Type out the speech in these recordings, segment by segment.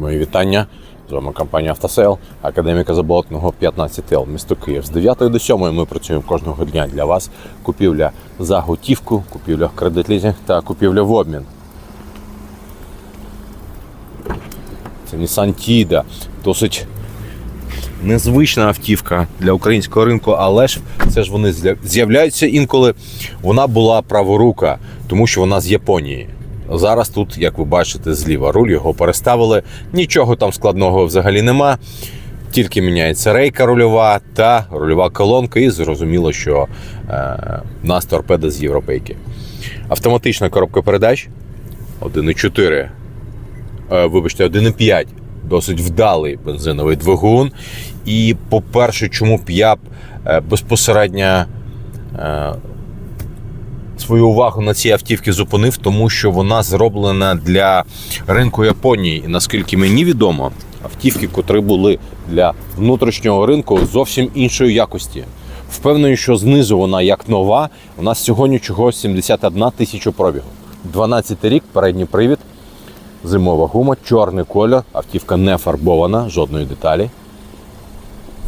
Мої вітання. З вами компанія «Автосейл», Академіка Заболотного 15Л, місто Київ. З 9 до 7 ми працюємо кожного дня для вас. Купівля за готівку, купівля в кредит лізинг та купівля в обмін. Це Nissan Tiida. Досить незвична автівка для українського ринку, але ж це ж вони з'являються інколи. Вона була праворука, тому що вона з Японії. Зараз тут, як ви бачите, зліва руль його переставили. Нічого там складного взагалі нема. Тільки міняється рейка рульова та рульова колонка, і зрозуміло, що е, нас торпеда з європейки. Автоматична коробка передач 1,4 е, вибачте, 1,5. Досить вдалий бензиновий двигун. І, по-перше, чому б я б е, безпосередньо е, свою увагу на ці автівки зупинив, тому що вона зроблена для ринку Японії. І наскільки мені відомо, автівки, котрі були для внутрішнього ринку, зовсім іншої якості. Впевнений, що знизу вона як нова. У нас сьогодні чого 71 тисяча пробігу. 12 рік, передній привід, зимова гума, чорний кольор, автівка не фарбована, жодної деталі.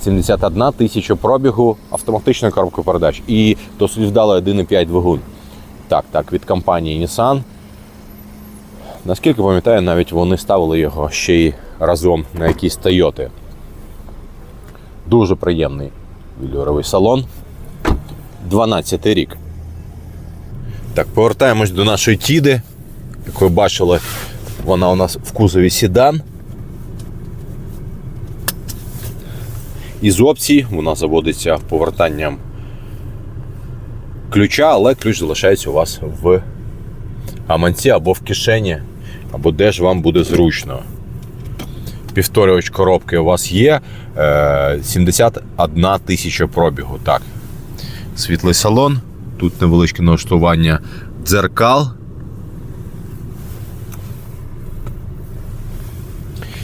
71 тисяча пробігу, автоматична коробка передач і досить вдалий 1,5 двигун. Так, так, від компанії Nissan. Наскільки пам'ятаю, навіть вони ставили його ще й разом на якісь Toyota. Дуже приємний вільоровий салон. 12 рік. Так, повертаємось до нашої Тіди. Як ви бачили, вона у нас в кузові Сідан. Із опцій вона заводиться повертанням ключа, але ключ залишається у вас в гаманці або в кишені, або де ж вам буде зручно. Півторювач коробки у вас є. е, 71 тисяча пробігу. Так. Світлий салон. Тут невеличке налаштування дзеркал.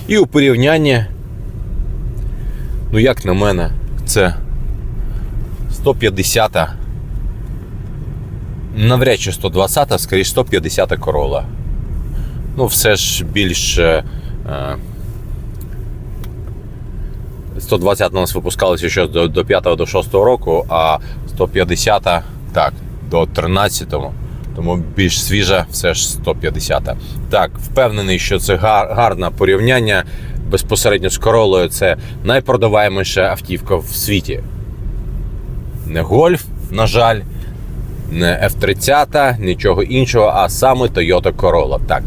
І у порівнянні, ну як на мене, це 150 навряд чи 120, а скоріше 150 корола. Ну, все ж більш. е, е, 120 у нас випускалися ще до, до 5 до 6 року, а 150 так, до 13-го. тому більш свіжа, все ж 150. Так, впевнений, що це гар, гарне порівняння безпосередньо з королою. Це найпродаваєміша автівка в світі. Не гольф, на жаль, не F30, нічого іншого, а саме Toyota Corolla. Так.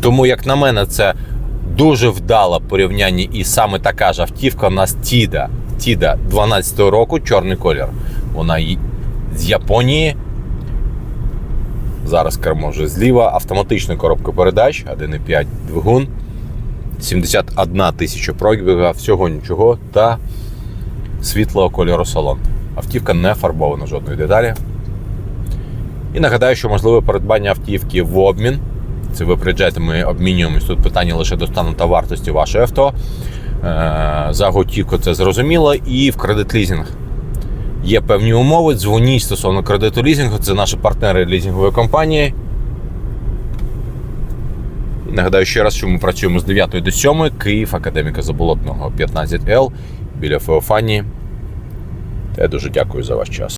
Тому, як на мене, це дуже вдало порівняння, і саме така ж автівка у нас Тіда. Тіда 12-го року, чорний колір. Вона з Японії. Зараз кермо вже зліва. Автоматична коробка передач, 1,5 двигун, 71 тисяча пробіга, всього нічого та світлого кольору салон. Автівка не фарбована жодної деталі. І нагадаю, що можливе придбання автівки в обмін. Це ви приїжджаєте, ми обмінюємось. Тут питання лише до стану та вартості вашого авто. Е, За готівку це зрозуміло. І в кредит лізинг. Є певні умови. Дзвоніть стосовно кредиту лізингу. Це наші партнери лізингової компанії. І нагадаю ще раз, що ми працюємо з 9 до 7 Київ, Академіка Заболотного 15Л біля Феофанії. Та я дуже дякую за ваш час.